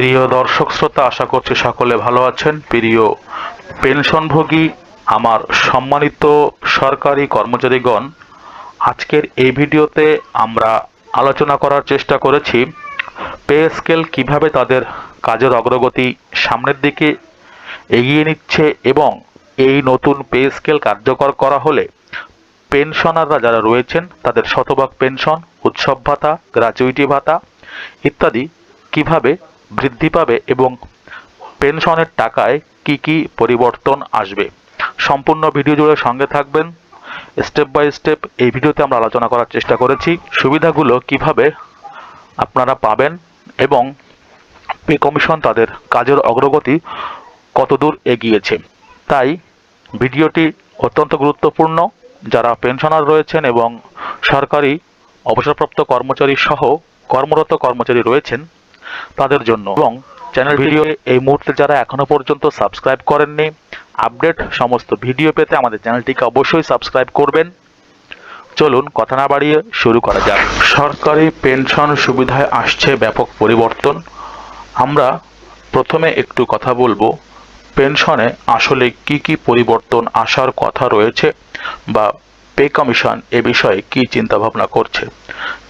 প্রিয় দর্শক শ্রোতা, আশা করছি সকলে ভালো আছেন। প্রিয় পেনশনভোগী, আমার সম্মানিত সরকারি কর্মচারীগণ, আজকের এই ভিডিওতে আমরা আলোচনা করার চেষ্টা করেছি পে স্কেল কীভাবে তাদের কাজের অগ্রগতি সামনের দিকে এগিয়ে নিচ্ছে এবং এই নতুন পে স্কেল কার্যকর করা হলে পেনশনাররা যারা রয়েছেন, তাদের শতভাগ পেনশন, উৎসব ভাতা গ্র্যাচুইটি ভাতা ইত্যাদি কীভাবে বৃদ্ধি পাবে এবং পেনশনের টাকায় কি কি পরিবর্তন আসবে? সম্পূর্ণ ভিডিও জুড়ে সঙ্গে থাকবেন। স্টেপ বাই স্টেপ এই ভিডিওতে আমরা আলোচনা করার চেষ্টা করেছি। সুবিধাগুলো কীভাবে আপনারা পাবেন এবং পে কমিশন তাদের কাজের অগ্রগতি কতদূর এগিয়েছে। তাই ভিডিওটি অত্যন্ত গুরুত্বপূর্ণ। যারা পেনশনার রয়েছেন এবং সরকারি অবসরপ্রাপ্ত কর্মচারী সহ কর্মরত কর্মচারী রয়েছেন তাদের জন্য। এবং চ্যানেল ভিডিও এই মুহূর্তে যারা এখনও পর্যন্ত সাবস্ক্রাইব করেননি আপডেট সমস্ত ভিডিও পেতে আমাদের চ্যানেলটিকে অবশ্যই সাবস্ক্রাইব করবেন। চলুন কথা না বাড়িয়ে শুরু করা যাক। সরকারি পেনশন সুবিধায় আসছে ব্যাপক পরিবর্তন। আমরা প্রথমে একটু কথা বলব পেনশনে আসলে কি কি পরিবর্তন আসার কথা রয়েছে বা পে কমিশন এ বিষয়ে কি চিন্তা ভাবনা করছে।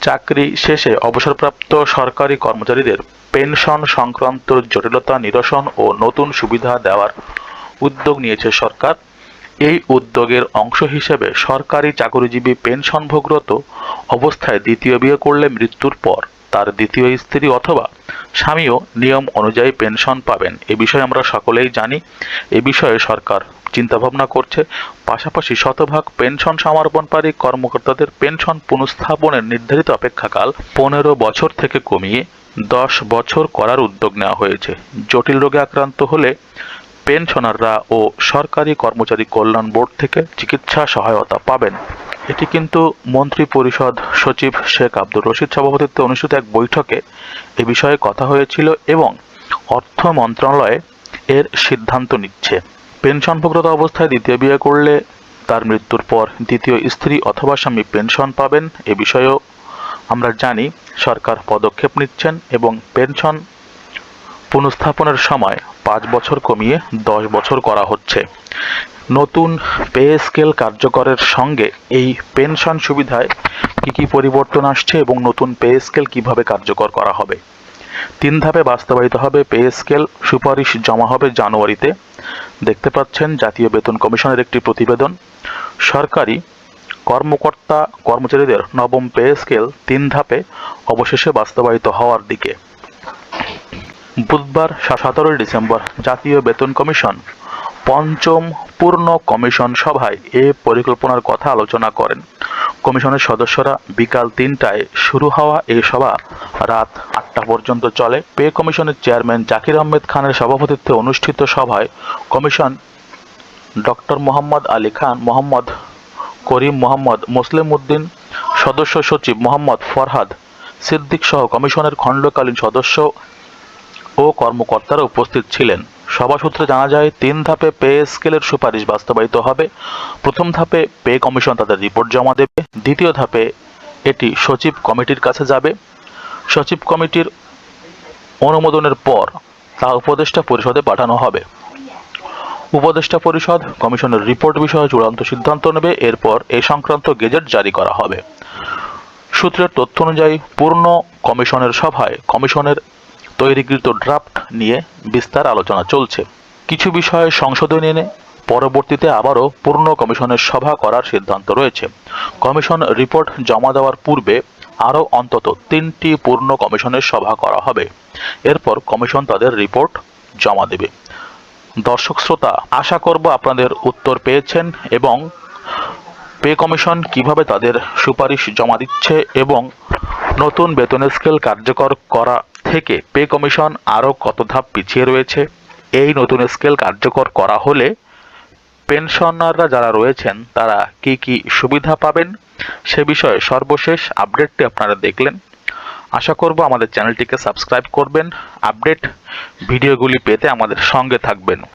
চাকরি শেষে অবসরপ্রাপ্ত সরকারি কর্মচারীদের পেনশন সংক্রান্ত জটিলতা নিরসন ও নতুন সুবিধা দেওয়ার উদ্যোগ নিয়েছে সরকার। এই উদ্যোগের অংশ হিসেবে সরকারি চাকরিজীবী পেনশনভোগরত অবস্থায় দ্বিতীয় বিয়ে করলে মৃত্যুর পর তার দ্বিতীয় স্ত্রী অথবা স্বামীও নিয়ম অনুযায়ী পেনশন পাবেন। এ বিষয়ে আমরা সকলেই জানি। এ বিষয়ে সরকার চিন্তাভাবনা করছে। পাশাপাশি শতভাগ পেনশন সমর্পণকারী কর্মকর্তাদের পেনশন পুনঃস্থাপনের নির্ধারিত অপেক্ষাকাল পনেরো বছর থেকে কমিয়ে দশ বছর করার উদ্যোগ নেওয়া হয়েছে। জটিল রোগে আক্রান্ত হলে পেনশনাররা ও সরকারি কর্মচারী কল্যাণ বোর্ড থেকে চিকিৎসা সহায়তা পাবেন। এটি কিন্তু মন্ত্রী পরিষদ সচিব শেখ আব্দুর রশিদ সভাপতিত্বে অনুষ্ঠিত এক বৈঠকে এ বিষয়ে কথা হয়েছিল এবং অর্থ মন্ত্রণালয় এর সিদ্ধান্ত নিচ্ছে। পেনশনভোগ্যত অবস্থায় দ্বিতীয় বিয়ে করলে তার মৃত্যুর পর দ্বিতীয় স্ত্রী অথবা স্বামী পেনশন পাবেন এ বিষয়েও আমরা জানি সরকার পদক্ষেপ নিচ্ছেন এবং পেনশন পুনঃস্থাপনের সময় পাঁচ বছর কমিয়ে দশ বছর করা হচ্ছে। নতুন পে স্কেল কার্যকরের সঙ্গে এই পেনশন সুবিধায় কি কি পরিবর্তন আসছে এবং নতুন পে স্কেল কীভাবে কার্যকর করা হবে? তিন ধাপে বাস্তবায়িত হবে পে স্কেল, সুপারিশ জমা হবে জানুয়ারিতে। দেখতে পাচ্ছেন জাতীয় বেতন কমিশনের একটি প্রতিবেদন। সরকারি কর্মকর্তা কর্মচারীদের নবম পে স্কেল তিন ধাপে অবশেষে বাস্তবায়িত হওয়ার দিকে। বুধবার সতেরোই ডিসেম্বর জাতীয় বেতন কমিশন পঞ্চম পূর্ণ কমিশন সভায় এ পরিকল্পনার কথা আলোচনা করেন। কমিশনের সদস্যরা বিকাল তিনটায় শুরু হওয়া এই সভা রাত আটটা পর্যন্ত চলে। পে কমিশনের চেয়ারম্যান জাকির আহমেদ খানের সভাপতিত্বে অনুষ্ঠিত সভায় কমিশন ডক্টর মোহাম্মদ আলী খান, মোহাম্মদ করিম মোহাম্মদ মুসলিম উদ্দিন সদস্য সচিব মোহাম্মদ ফরহাদ সিদ্দিক সহ কমিশনের খণ্ডকালীন সদস্য ও কর্মকর্তারা উপস্থিত ছিলেন। সভা সূত্রে জানা যায়, তিন ধাপে পে স্কেলের সুপারিশ বাস্তবায়িত হবে। প্রথম ধাপে পে কমিশন তাদের রিপোর্ট জমা দেবে। দ্বিতীয় ধাপে এটি সচিব কমিটির কাছে যাবে। সচিব কমিটির অনুমোদনের পর তা উপদেষ্টা পরিষদে পাঠানো হবে। উপদেষ্টা পরিষদ, কমিশনের রিপোর্ট বিষয়ে চূড়ান্ত সিদ্ধান্ত নেবে, এরপর এই সংক্রান্ত গেজেট জারি করা হবে। সূত্রের তথ্য অনুযায়ী, পূর্ণ কমিশনের সভায় কমিশনের তৈরিকৃত ড্রাফট নিয়ে বিস্তার আলোচনা চলছে। কিছু বিষয়ে সংশোধন এনে পরবর্তীতে আবারও পূর্ণ কমিশনের সভা করার সিদ্ধান্ত রয়েছে। কমিশন রিপোর্ট জমা দেওয়ার পূর্বে আরও অন্তত তিনটি পূর্ণ কমিশনের সভা করা হবে। এরপর কমিশন তাদের রিপোর্ট জমা দেবে। দর্শক শ্রোতা, আশা করব আপনাদের উত্তর পেয়েছেন এবং পে কমিশন কীভাবে তাদের সুপারিশ জমা দিচ্ছে এবং নতুন বেতন স্কেল কার্যকর করা থেকে পে কমিশন আরও কত ধাপ পিছিয়ে রয়েছে? এই নতুন স্কেল কার্যকর করা হলে পেনশনাররা যারা রয়েছেন, তারা কি কি সুবিধা পাবেন? সে বিষয়ে সর্বশেষ আপডেটটি আপনারা দেখলেন। আশা করব আমাদের চ্যানেলটিকে সাবস্ক্রাইব করবেন, আপডেট ভিডিওগুলি পেতে আমাদের সঙ্গে থাকবেন।